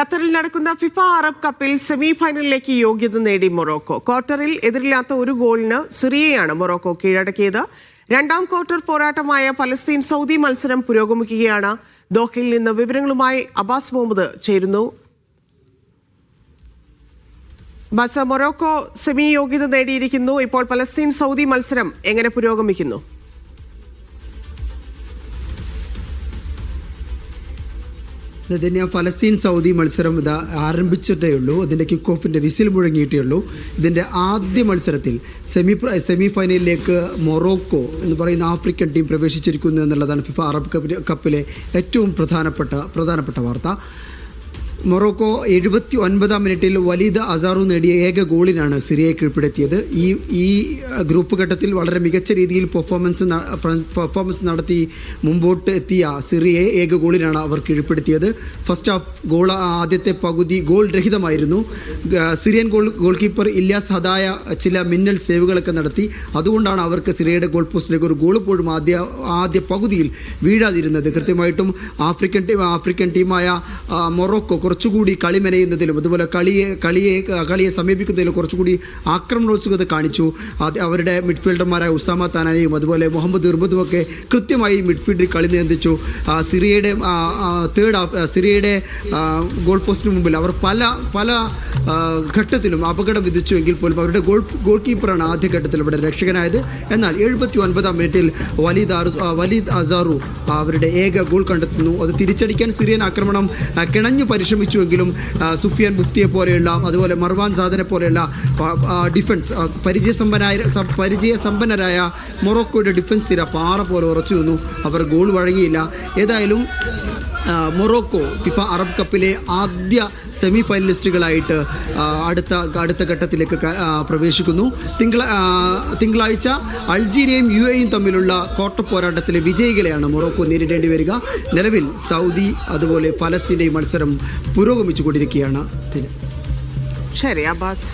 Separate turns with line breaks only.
ഖത്തറിൽ നടക്കുന്ന FIFA Arab കപ്പിൽ സെമി ഫൈനലിലേക്ക് യോഗ്യത നേടി മൊറോക്കോ. ക്വാർട്ടറിൽ എതിരില്ലാത്ത ഒരു ഗോളിന് സിറിയയാണ് മൊറോക്കോ കീഴടക്കിയത്. രണ്ടാം ക്വാർട്ടർ പോരാട്ടമായ പലസ്തീൻ സൗദി മത്സരം പുരോഗമിക്കുകയാണ്. ദോഹയിൽ നിന്ന് വിവരങ്ങളുമായി അബാസ് മുഹമ്മദ് ചേരുന്നു. ബസ മൊറോക്കോ സെമി യോഗ്യത നേടിയിരിക്കുന്നു. ഇപ്പോൾ പലസ്തീൻ സൗദി മത്സരം എങ്ങനെ പുരോഗമിക്കുന്നു?
ഇതിന് ഫലസ്തീൻ സൗദി മത്സരം ഇത് ആരംഭിച്ചിട്ടേ ഉള്ളൂ. അതിന്റെ കിക്ക് ഓഫിന്റെ വിസിൽ മുഴങ്ങിയിട്ടേ ഉള്ളൂ. ഇതിന്റെ ആദ്യ മത്സരത്തിൽ സെമി സെമി ഫൈനലിലേക്ക് മൊറോക്കോ എന്ന് പറയുന്ന ആഫ്രിക്കൻ ടീം പ്രവേശിച്ചിരിക്കുന്നു എന്നുള്ളതാണ് ഫിഫ അറബ് കപ്പിലെ ഏറ്റവും പ്രധാനപ്പെട്ട പ്രധാനപ്പെട്ട വാർത്ത. മൊറോക്കോ എഴുപത്തി ഒൻപതാം മിനിറ്റിൽ വലീദ് അസാറു നേടിയ ഏക ഗോളിനാണ് സിറിയയെ കീഴ്പ്പെടുത്തിയത്. ഈ ഈ ഗ്രൂപ്പ് ഘട്ടത്തിൽ വളരെ മികച്ച രീതിയിൽ പെർഫോമൻസ് പെർഫോമൻസ് നടത്തി മുമ്പോട്ട് എത്തിയ സിറിയയെ ഏക ഗോളിനാണ് അവർ കീഴ്പ്പെടുത്തിയത്. ഫസ്റ്റ് ഹാഫ് ഗോൾ ആദ്യത്തെ പകുതി goal രഹിതമായിരുന്നു. Syrian goal goalkeeper Ilyas Hadaya ചില മിന്നൽ സേവുകളൊക്കെ നടത്തി. അതുകൊണ്ടാണ് അവർക്ക് സിറിയയുടെ ഗോൾ പോസ്റ്റിലേക്ക് ഒരു ഗോൾ പോലും ആദ്യ ആദ്യ പകുതിയിൽ വീഴാതിരുന്നത്. കൃത്യമായിട്ടും ആഫ്രിക്കൻ ടീം ആഫ്രിക്കൻ ടീമായ മൊറോക്കോ കുറച്ചുകൂടി കളി മെനയുന്നതിലും അതുപോലെ കളിയെ കളിയെ കളിയെ സമീപിക്കുന്നതിലും കുറച്ചുകൂടി ആക്രമണോത്സുകത കാണിച്ചു. അവരുടെ മിഡ്ഫീൽഡർമാരായ ഉസാമ താനാനെയും അതുപോലെ മുഹമ്മദ് ഇർബദും ഒക്കെ കൃത്യമായി മിഡ്ഫീൽഡിൽ കളി നിയന്ത്രിച്ചു. സിറിയയുടെ തേർഡ് സിറിയയുടെ ഗോൾ പോസ്റ്റിന് മുമ്പിൽ അവർ പല പല ഘട്ടത്തിലും അപകടം വിധിച്ചു എങ്കിൽ പോലും അവരുടെ ഗോൾ ഗോൾ കീപ്പറാണ് ആദ്യ ഘട്ടത്തിൽ ഇവിടെ രക്ഷകനായത്. എന്നാൽ എഴുപത്തി ഒൻപതാം മിനിറ്റിൽ വലീദ് ആറു വലിദ് അസാറു അവരുടെ ഏക ഗോൾ കണ്ടെത്തുന്നു. അത് തിരിച്ചടിക്കാൻ സിറിയൻ ആക്രമണം കിണഞ്ഞു പരിശ്രമിച്ചുവെങ്കിലും ആ, സുഫിയാൻ മുഫ്തിയെ പോലെയുള്ള അതുപോലെ മർവാൻ സാദനെ പോലെയുള്ള ഡിഫൻസ് ആ, പരിചയസമ്പന്നരായ സ- പരിചയസമ്പന്നരായ മൊറോക്കോയുടെ ഡിഫൻസ് തിര പാറ പോലെ ഉറച്ചു വന്നു അവർ ഗോൾ വഴങ്ങിയില്ല. ഏതായാലും മൊറോക്കോ ഫിഫ അറബ് കപ്പിലെ ആദ്യ സെമി ഫൈനലിസ്റ്റുകളായിട്ട് അടുത്ത അടുത്ത ഘട്ടത്തിലേക്ക് പ്രവേശിക്കുന്നു. തിങ്കള തിങ്കളാഴ്ച അൾജീരിയയും യു എയും തമ്മിലുള്ള കോട്ട പോരാട്ടത്തിലെ വിജയികളെയാണ് മൊറോക്കോ നേരിടേണ്ടി വരിക. നിലവിൽ സൗദി അതുപോലെ ഫലസ്തീന്റെയും മത്സരം പുരോഗമിച്ചു കൊണ്ടിരിക്കുകയാണ്
ശരി അബ്ബാസ്.